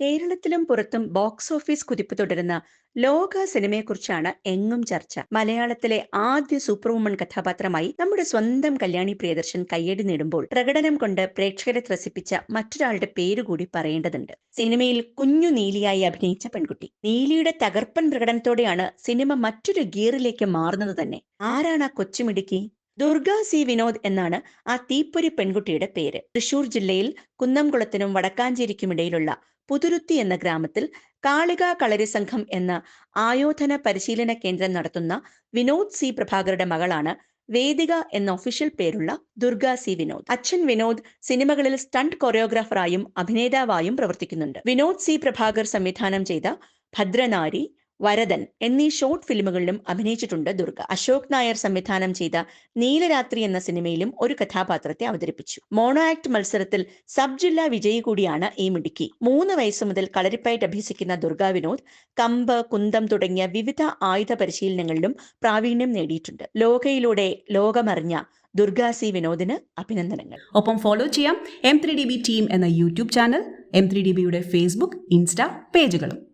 കേരളത്തിലും പുറത്തും box office കുതിപ്പ് തുടരുന്ന ലോക സിനിമയെക്കുറിച്ചാണ് എങ്ങും ചർച്ച. മലയാളത്തിലെ ആദ്യ സൂപ്പർ വുമൺ കഥാപാത്രമായി നമ്മുടെ സ്വന്തം കല്യാണി പ്രിയദർശൻ കയ്യടി നേടുമ്പോൾ പ്രകടനം കൊണ്ട് പ്രേക്ഷകരെ ത്രസിപ്പിച്ച മറ്റൊരാളുടെ പേര് കൂടി പറയേണ്ടതുണ്ട്. സിനിമയിൽ കുഞ്ഞു നീലിയായി അഭിനയിച്ച പെൺകുട്ടി. നീലിയുടെ തകർപ്പൻ പ്രകടനത്തോടെയാണ് സിനിമ മറ്റൊരു ഗിയറിലേക്ക് മാറുന്നത് തന്നെ. ആരാണ് ആ കൊച്ചുമിടുക്കി? ദുർഗ സി വിനോദ് എന്നാണ് ആ തീപ്പൊരി പെൺകുട്ടിയുടെ പേര്. തൃശൂർ ജില്ലയിൽ കുന്നംകുളത്തിനും വടക്കാഞ്ചേരിക്കുമിടയിലുള്ള പുതുരുത്തി എന്ന ഗ്രാമത്തിൽ കാളിക കളരി സംഘം എന്ന ആയോധന പരിശീലന കേന്ദ്രം നടത്തുന്ന വിനോദ് സി പ്രഭാകറുടെ മകളാണ് വേദിക എന്ന ഒഫീഷ്യൽ പേരുള്ള ദുർഗ സി വിനോദ്. അച്ഛൻ വിനോദ് സിനിമകളിൽ സ്റ്റണ്ട് കൊറിയോഗ്രാഫറായും അഭിനേതാവായും പ്രവർത്തിക്കുന്നുണ്ട്. വിനോദ് സി പ്രഭാകർ സംവിധാനം ചെയ്ത ഭദ്രനാരി വരദൻ എന്നീ ഷോർട്ട് ഫിലിമുകളിലും അഭിനയിച്ചിട്ടുണ്ട് ദുർഗ. അശോക് നായർ സംവിധാനം ചെയ്ത നീലരാത്രി എന്ന സിനിമയിലും ഒരു കഥാപാത്രത്തെ അവതരിപ്പിച്ചു. മോണോ ആക്ട് മത്സരത്തിൽ സബ് ജില്ലാ വിജയി കൂടിയാണ് ഈ മിടുക്കി. മൂന്ന് വയസ്സ് മുതൽ കളരിപ്പായിട്ട് അഭ്യസിക്കുന്ന ദുർഗ വിനോദ് കമ്പ് കുന്തം തുടങ്ങിയ വിവിധ ആയുധ പരിശീലനങ്ങളിലും പ്രാവീണ്യം നേടിയിട്ടുണ്ട്. ലോകയിലൂടെ ലോകമറിഞ്ഞ ദുർഗാസി വിനോദിന് അഭിനന്ദനങ്ങൾ. ഒപ്പം ഫോളോ ചെയ്യാം M three D B team എന്ന YouTube channel M three D ബിയുടെ ഫേസ്ബുക്ക് ഇൻസ്റ്റ പേജുകളും.